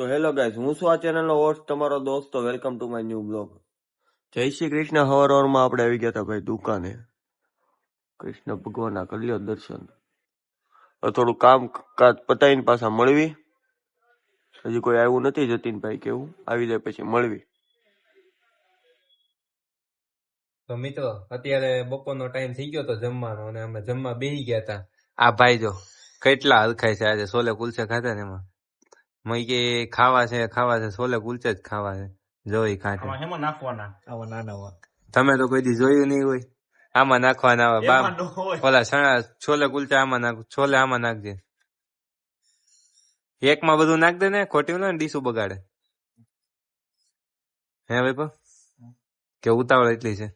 તો hello guys હું છું આ ચેનલનો હોસ્ટ તમારો દોસ્ત welcome to my new blog Jai Shri Krishna. હવાર હવારમાં આપણે આવી ગયા હતા ભાઈ દુકાને. કૃષ્ણ ભગવાનના કરી દર્શન. થોડું કામ કાજ પતાવીને પાછા મળવી. હજી કોઈ આવ્યું નથી જતીનભાઈ કેવું આવી જાય પછી મળવી. તો મિત્રો, અત્યારે બપોરનો ટાઈમ થઈ ગયો તો જમવાનો અને અમે જમવા બેસી ગયા હતા. આ ભાઈ જો કેટલા હલખાય છે આજે સોલે કુલચે ખાધા ને એમાં? મેં કે ખાવા છે ખાવા છે છોલે કુલચે જ ખાવા છે જોઈ ખાતે આમાં હેમાં નાખવાના. આવા નાના તમે તો કોઈ દી જોયું નહીં હોય. આમાં નાખવાના આવે બા એમાં ઓલા ચણા છોલે કુલચા આમાં નાખ છોલે આમાં નાખજે. એકમાં બધું નાખ દે ને ખોટી ને ડીશું બગાડે. હે ભાઈ પા? કે ઉતાવળ એટલી છે.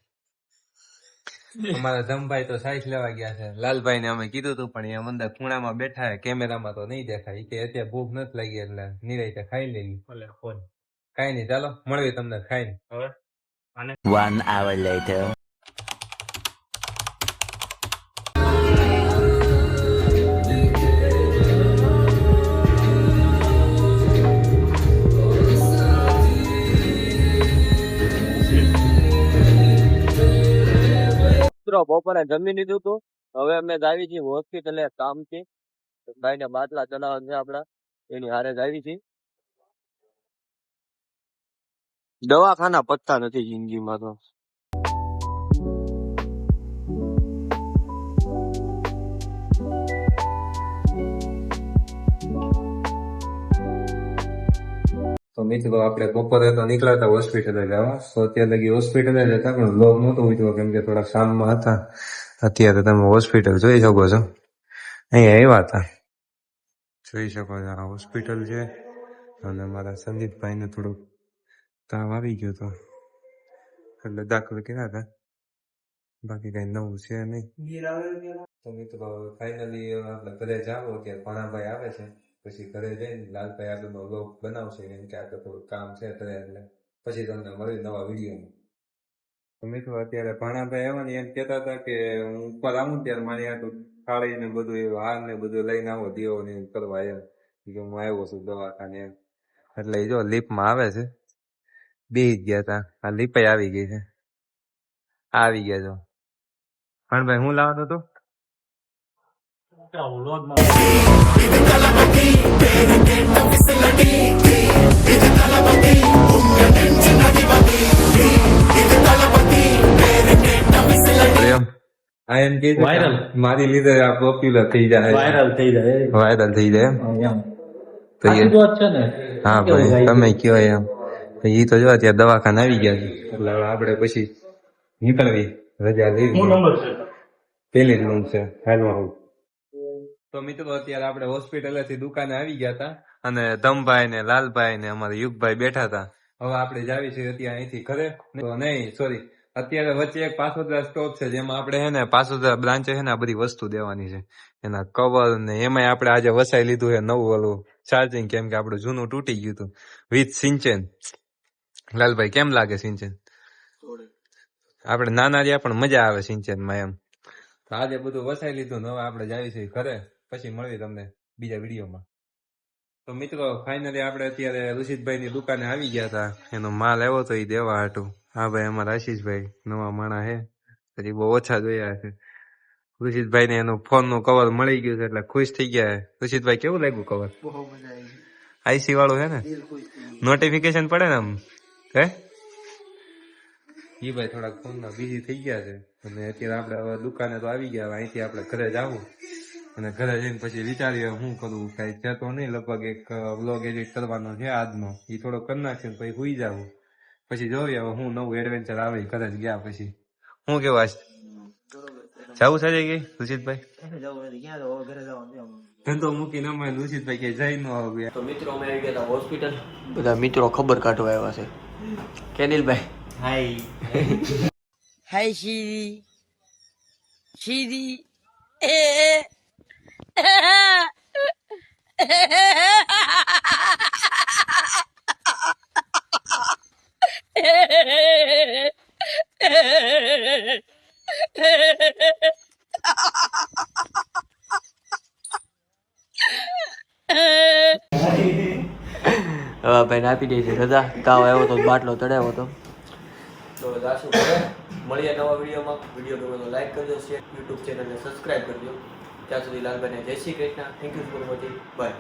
અમારા ધમભાઈ તો સાઈઝ લેવા ગયા છે. લાલભાઈ ને અમે કીધું હતું પણ એ અંદર ખૂણામાં બેઠા છે કેમેરામાં તો નહીં દેખાય. કે અત્યારે ભૂખ નથી લાગી એટલે નિરાયતે ખાઈ લેવી ભલે ફોન. કાઈ નહીં ચાલો મળવી તમને ખાઈને. હવે? One hour later. મિત્રો, બપોરે જમી લીધું હતું હવે અમે જાવી છીએ હોસ્પિટલે કામ છે ભાઈ ને બાટલા ચડાવવા છે આપડા એની હારે જાવી છીએ. દવાખાના પત્તા નથી જિંદગીમાં તો. તો મિત્રો આપણે બપોરે તો નીકળ્યા હતા હોસ્પિટલે જવા તો અત્યારે લગી હોસ્પિટલે જ હતા, પણ લોક નહોતો ઉઠ્યો, કેમ કે થોડા કામમાં હતા. અત્યારે તમે હોસ્પિટલ જોઈ શકો છો. અહીંયા આવ્યા હતા. જોઈ શકો છો, આ હોસ્પિટલ છે. અને મારા સંદીપભાઈને થોડુંક તાવ આવી ગયો હતો. એટલે દાખલ કર્યા હતા. બાકી કઈ નવું છે નહીં. તો મિત્રો ફાઇનલી આપણે ઘરે જાવ ત્યાં ભણાભાઈ આવે છે. પછી ઘરે જઈને લાલભાઈ આગળનો લોક બનાવશે એમ કે આગળ થોડું કામ છે ઘરે એટલે પછી તમને મળી નવા વિડીયોમાં મિત્રો અત્યારે ભાણાભાઈ આવ્યા ને એમ કહેતા હતા કે હું ઉપર આવું ત્યારે મારી હાથું થાળી ને બધું એવું હાર ને બધું લઈને આવો દીવો ને કરવા એમ. કે હું આવ્યો છું દવાખાને એમ. એટલે એ જો લીપમાં આવે છે. બે ગયા હતા આ લીપે આવી ગઈ છે. આવી ગયા છો ભાણભાઈ, હું લાવતો હતો? એમ આ એમ કે Viral. મારી લીધે આ પોપ્યુલર થઈ જાય. વાયરલ થઈ જાય. વાયરલ થઈ જાય એમ. એમ. તો એ વાત છે ને. હા ભાઈ તમે કયો એમ. તો ઈ તો જો ત્યાં દવાખાને આવી ગયા છે. એટલે આપણે પછી નીકળવી. રજા છે? પેલી જ રૂમ છે. હાલમાં તો મિત્રો અત્યારે આપણે હોસ્પિટલથી દુકાને આવી ગયા હતા અને ધમભાઈ ને લાલભાઈ ને અમારે યુગભાઈ બેઠા હતા. હવે આપણે જાવી છે અત્યારે અહીંથી ઘરે. તો નહીં સોરી અત્યારે વચ્ચે એક પાસોદરા સ્ટોપ છે જેમાં આપણે હે ને પાસોદરા બ્રાન્ચ છે ને આ બધી વસ્તુ દેવાની છે. એના કવર ને એમાંય આપણે આજે વસાઈ લીધું છે નવું ઓલું ચાર્જિંગ કેમ કે આપણું જૂનું તૂટી ગયું હતું. વિથ સિંચન. લાલભાઈ કેમ લાગે સિંચન? આપણે નાના રહ્યા પણ મજા આવે સિંચનમાં એમ. તો આજે બધું વસાઈ લીધું ને હવે આપણે જાવી છીએ ઘરે. પછી મળવી તમને બીજા વિડીયોમાં. તો મિત્રો ફાઇનલી આપણે અત્યારે ઋષિતભાઈ ની દુકાને આવી ગયા હતા. એનો માલ આવ્યો તો એ દેવા હાટું. હા ભાઈ અમારા આશીષભાઈ નવા માણા હે. પછી બહુ ઓછા જોયા છે ઋષિતભાઈ ને એનું ફોનનું કવર મળી ગયું છે એટલે ખુશ થઈ ગયા છે. ઋષિતભાઈ કેવું લાગ્યું કવર આઈસી વાળું હે ને? નોટિફિકેશન પડે ને આમ? હે? ઈ ભાઈ થોડાક ફોનમાં બીજી થઈ ગયા છે. અને અત્યારે આપણે હવે દુકાને તો આવી ગયા અહીંથી આપણે ઘરે જવું. અને ઘરે જઈને પછી વિચારીએ શું કરવું કઈ છે તો નહીં. લગભગ એક વ્લોગ એડિટ કરવાનો છે આજનો. એ થોડો કરી નાખશે પછી સુઈ જવું પછી જોઈએ હવે હું નવું એડવેન્ચર આવે ઘરે જ ગયા પછી. શું કેવા જવું છે ગઈ રુચિતભાઈ ધંધો મૂકીને અમે રુચિતભાઈ કે જઈ ન આવ્યા તો મિત્રો અમે આવી ગયા હોસ્પિટલ. બધા મિત્રો ખબર કાઢવા આવ્યા છે. કેનિલભાઈ. હાય ભાઈને આપી દે છે રજા. તાવ આવ્યો તો બાટલો તળાવ્યો હતો તો જાશું મળીએ નવા વિડીયોમાં. વીડિયો ગમે તો લાઈક કરજો શેર યુટ્યુબ ચેનલને સબસ્ક્રાઈબ કરજો. ત્યાં સુધી લાલ લાલભાઈને Jai Shri Krishna. Thank you for watching bye